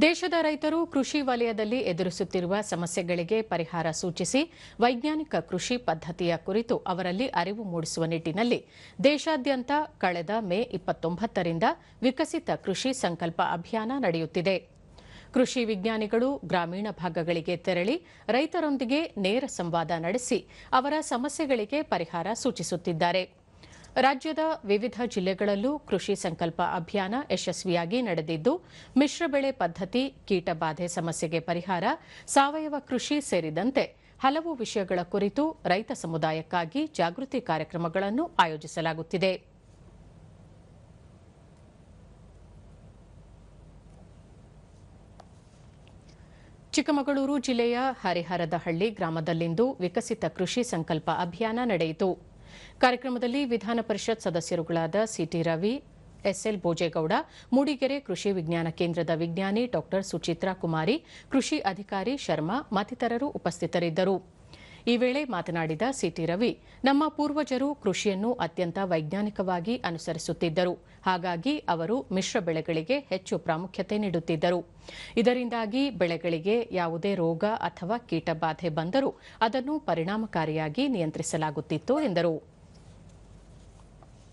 ದೇಶದ ರೈತರು ಕೃಷಿ ವಲಯದಲ್ಲಿ ಎದುರಿಸುತ್ತಿರುವ ಸಮಸ್ಯೆಗಳಿಗೆ ಪರಿಹಾರ ಸೂಚಿಸಿ ವೈಜ್ಞಾನಿಕ ಕೃಷಿ ಪದ್ಧತಿಯ ಕುರಿತು ಅವರಲ್ಲಿ ಅರಿವು ಮೂಡಿಸುವ ನಿಟ್ಟಿನಲ್ಲಿ ದೇಶಾದ್ಯಂತ ಕಳೆದ ಮೇ ಇಪ್ಪತ್ತೊಂಬತ್ತರಿಂದ ವಿಕಸಿತ ಕೃಷಿ ಸಂಕಲ್ಪ ಅಭಿಯಾನ ನಡೆಯುತ್ತಿದೆ. ಕೃಷಿ ವಿಜ್ಞಾನಿಗಳು ಗ್ರಾಮೀಣ ಭಾಗಗಳಿಗೆ ತೆರಳಿ ರೈತರೊಂದಿಗೆ ನೇರ ಸಂವಾದ ನಡೆಸಿ ಅವರ ಸಮಸ್ಯೆಗಳಿಗೆ ಪರಿಹಾರ ಸೂಚಿಸುತ್ತಿದ್ದಾರೆ. ರಾಜ್ಯದ ವಿವಿಧ ಜಿಲ್ಲೆಗಳಲ್ಲೂ ಕೃಷಿ ಸಂಕಲ್ಪ ಅಭಿಯಾನ ಯಶಸ್ವಿಯಾಗಿ ನಡೆದಿದ್ದು, ಮಿಶ್ರ ಬೆಳೆ ಪದ್ಧತಿ ಕೀಟಬಾಧೆ ಸಮಸ್ಯೆಗೆ ಪರಿಹಾರ, ಸಾವಯವ ಕೃಷಿ ಸೇರಿದಂತೆ ಹಲವು ವಿಷಯಗಳ ಕುರಿತು ರೈತ ಸಮುದಾಯಕ್ಕಾಗಿ ಜಾಗೃತಿ ಕಾರ್ಯಕ್ರಮಗಳನ್ನು ಆಯೋಜಿಸಲಾಗುತ್ತಿದೆ. ಚಿಕ್ಕಮಗಳೂರು ಜಿಲ್ಲೆಯ ಹರಿಹರದಹಳ್ಳಿ ಗ್ರಾಮದಲ್ಲಿಂದು ವಿಕಸಿತ ಕೃಷಿ ಸಂಕಲ್ಪ ಅಭಿಯಾನ ನಡೆಯಿತು. ಕಾರ್ಯಕ್ರಮದಲ್ಲಿ ವಿಧಾನ ಪರಿಷತ್ ಸದಸ್ಯರುಗಳಾದ C T Ravi, S L Bhojegowda, Mudigere ಕೃಷಿ ವಿಜ್ಞಾನ ಕೇಂದ್ರದ ವಿಜ್ಞಾನಿ ಡಾ ಸುಚಿತ್ರಾ ಕುಮಾರಿ, ಕೃಷಿ ಅಧಿಕಾರಿ ಶರ್ಮಾ ಮತ್ತಿತರರು ಉಪಸ್ಥಿತರಿದ್ದರು. ಈ ವೇಳೆ ಮಾತನಾಡಿದ ಸಿಟಿ ರವಿ, ನಮ್ಮ ಪೂರ್ವಜರು ಕೃಷಿಯನ್ನು ಅತ್ಯಂತ ವೈಜ್ಞಾನಿಕವಾಗಿ ಅನುಸರಿಸುತ್ತಿದ್ದರು. ಹಾಗಾಗಿ ಅವರು ಮಿಶ್ರ ಬೆಳೆಗಳಿಗೆ ಹೆಚ್ಚು ಪ್ರಾಮುಖ್ಯತೆ ನೀಡುತ್ತಿದ್ದರು. ಇದರಿಂದಾಗಿ ಬೆಳೆಗಳಿಗೆ ಯಾವುದೇ ರೋಗ ಅಥವಾ ಕೀಟಬಾಧೆ ಬಂದರೂ ಅದನ್ನು ಪರಿಣಾಮಕಾರಿಯಾಗಿ ನಿಯಂತ್ರಿಸಲಾಗುತ್ತಿತ್ತು ಎಂದರು.